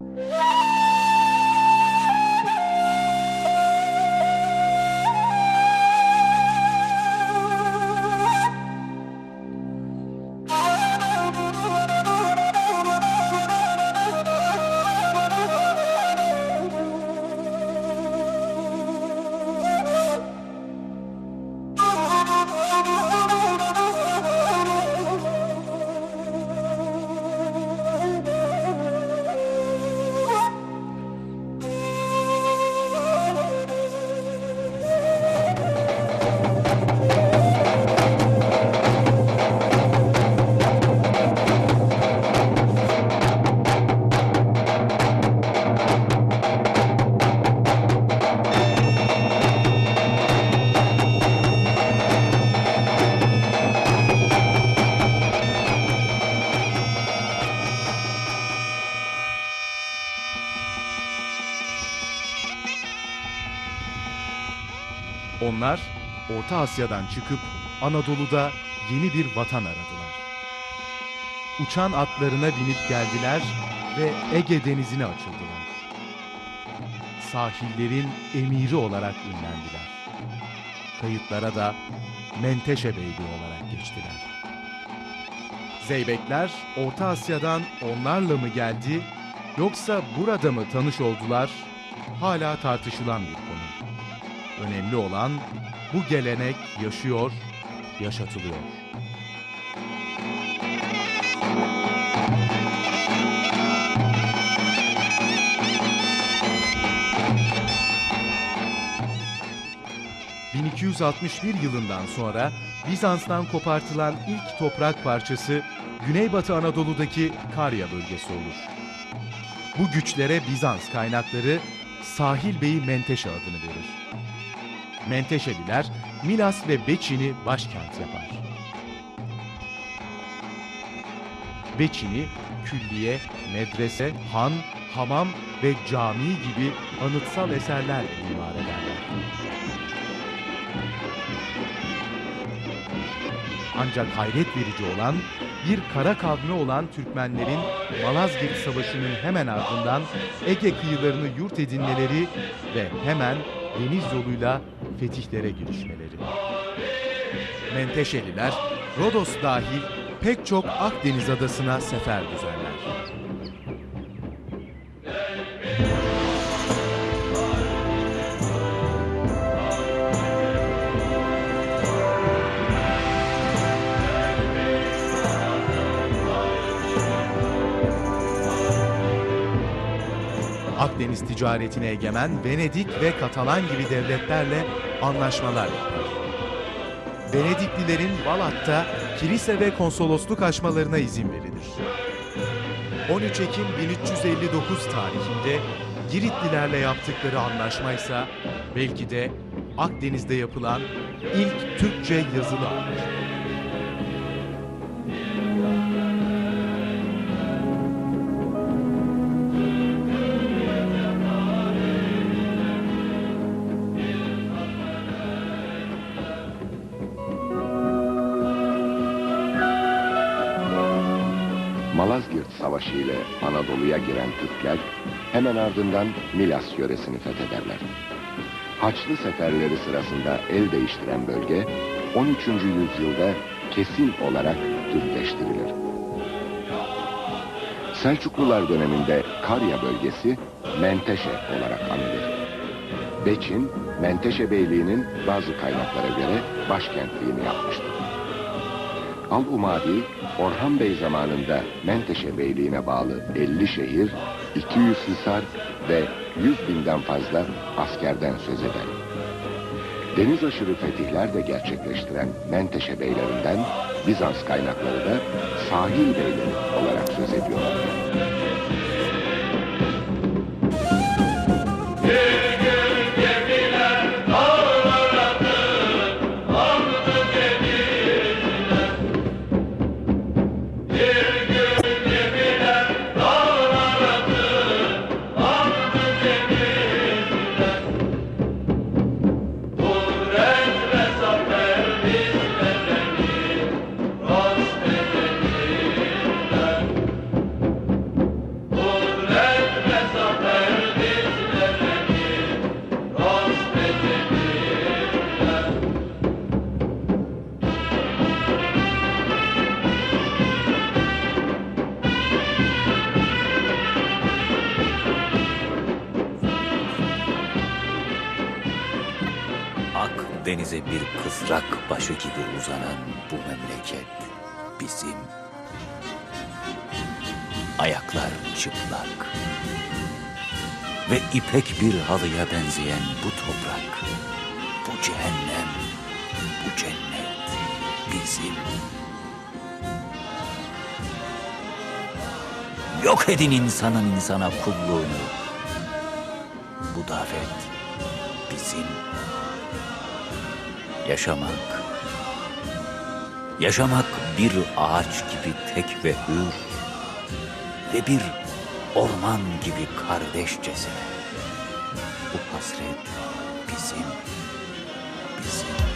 Yeah. Onlar Orta Asya'dan çıkıp Anadolu'da yeni bir vatan aradılar. Uçan atlarına binip geldiler ve Ege denizine açıldılar. Sahillerin emiri olarak ünlendiler. Kayıtlara da Menteşe Beyliği olarak geçtiler. Zeybekler Orta Asya'dan onlarla mı geldi yoksa burada mı tanış oldular hala tartışılan bir. Önemli olan bu gelenek yaşıyor, yaşatılıyor. ...1261 yılından sonra Bizans'tan kopartılan ilk toprak parçası... ...Güneybatı Anadolu'daki Karya bölgesi olur. Bu güçlere Bizans kaynakları Sahil Beyi Menteşe adını verir. Menteşeliler Milas ve Beçin'i başkent yapar. Beçin'i külliye, medrese, han, hamam ve cami gibi anıtsal eserler imar ederler. Ancak hayret verici olan bir kara kavmi olan Türkmenlerin Malazgirt Savaşı'nın hemen ardından Ege kıyılarını yurt edinmeleri ve hemen deniz yoluyla fetihlere girişmeleri. Menteşeliler Rodos dahil pek çok Akdeniz adasına sefer düzenler. Akdeniz ticaretine egemen Venedik ve Katalan gibi devletlerle anlaşmalar yapar. Venediklilerin Balat'ta kilise ve konsolosluk açmalarına izin verilir. 13 Ekim 1359 tarihinde Giritlilerle yaptıkları anlaşma ise belki de Akdeniz'de yapılan ilk Türkçe yazılı anlaşma. Malazgirt Savaşı ile Anadolu'ya giren Türkler hemen ardından Milas yöresini fethederler. Haçlı seferleri sırasında el değiştiren bölge 13. yüzyılda kesin olarak Türkleştirilir. Selçuklular döneminde Karya bölgesi Menteşe olarak anılır. Beçin, Menteşe Beyliği'nin bazı kaynaklara göre başkentliğini yapmıştır. Al-Umadi, Orhan Bey zamanında Menteşe Beyliği'ne bağlı 50 şehir, 200 hisar ve 100 binden fazla askerden söz eder. Deniz aşırı fetihler de gerçekleştiren Menteşe beylerinden Bizans kaynakları da sahil beyleri olarak söz ediyorlar. Denize bir kızrak başı gibi uzanan bu memleket bizim. Ayaklar çıplak ve ipek bir halıya benzeyen bu toprak, bu cehennem, bu cennet bizim. Yok edin insanın insana kulluğunu. Bu davet bizim. Yaşamak. Yaşamak bir ağaç gibi tek ve hür. Ve bir orman gibi kardeşçesine. Bu hasret bizim, bizim.